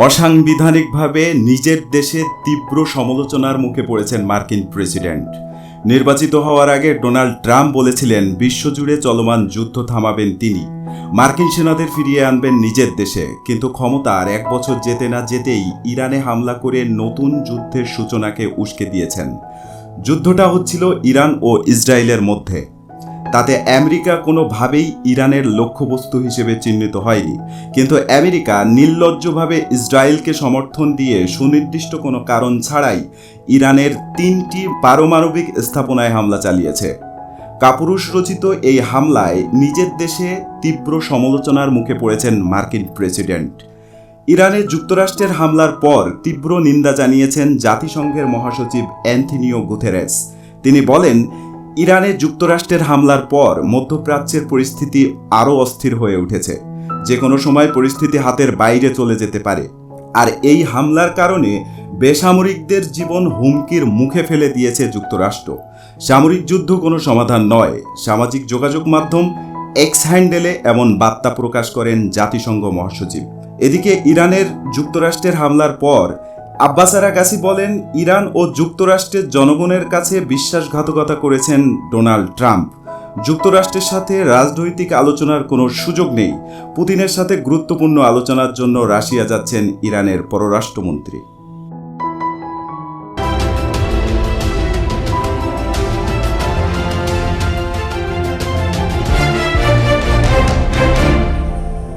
অসাংবিধানিকভাবে নিজের দেশে তীব্র সমালোচনার মুখে পড়েছেন মার্কিন প্রেসিডেন্ট। নির্বাচিত হওয়ার আগে ডোনাল্ড ট্রাম্প বলেছিলেন, বিশ্বজুড়ে চলমান যুদ্ধ থামাবেন তিনি। মার্কিন সেনাদের ফিরিয়ে আনবেন নিজের দেশে। কিন্তু ক্ষমতার এক বছর যেতে না যেতেই ইরানে হামলা করে নতুন যুদ্ধের সূচনাকে উস্কে দিয়েছেন। যুদ্ধটা হচ্ছিল ইরান ও ইসরায়েলের মধ্যে। তাতে আমেরিকা কোনোভাবেই ইরানের লক্ষ্যবস্তু হিসেবে চিহ্নিত হয়নি। কিন্তু আমেরিকা নির্লজ্জভাবে ইসরায়েলকে সমর্থন দিয়ে সুনির্দিষ্ট কোনো কারণ ছাড়াই ইরানের তিনটি পারমাণবিক স্থাপনায় হামলা চালিয়েছে। কাপুরুষ রচিত এই হামলায় নিজের দেশে তীব্র সমালোচনার মুখে পড়েছেন মার্কিন প্রেসিডেন্ট। ইরানে যুক্তরাষ্ট্রের হামলার পর তীব্র নিন্দা জানিয়েছেন জাতিসংঘের মহাসচিব অ্যান্থনিও গুথেরেস তিনি বলেন ইরানে যুক্তরাষ্ট্রের হামলার পর মধ্যপ্রাচ্যের পরিস্থিতি আরও অস্থির হয়ে উঠেছে। যে কোনো সময় পরিস্থিতি হাতের বাইরে চলে যেতে পারে। আর এই হামলার কারণে বেসামরিকদের জীবন হুমকির মুখে ফেলে দিয়েছে যুক্তরাষ্ট্র। সামরিক যুদ্ধ কোনো সমাধান নয়। সামাজিক যোগাযোগ মাধ্যম, এক্স হ্যান্ডেলে এমন বার্তা প্রকাশ করেন জাতিসংঘ মহাসচিব। এদিকে ইরানের যুক্তরাষ্ট্রের হামলার পর আব্বাসারা কাসি বলেন, ইরান ও যুক্তরাষ্ট্রের জনগণের কাছে বিশ্বাসঘাতকতা করেছেন ডোনাল্ড ট্রাম্প। যুক্তরাষ্ট্রের সাথে রাজনৈতিক আলোচনার কোনো সুযোগ নেই। পুতিনের সাথে গুরুত্বপূর্ণ আলোচনার জন্য রাশিয়া যাচ্ছেন ইরানের পররাষ্ট্রমন্ত্রী।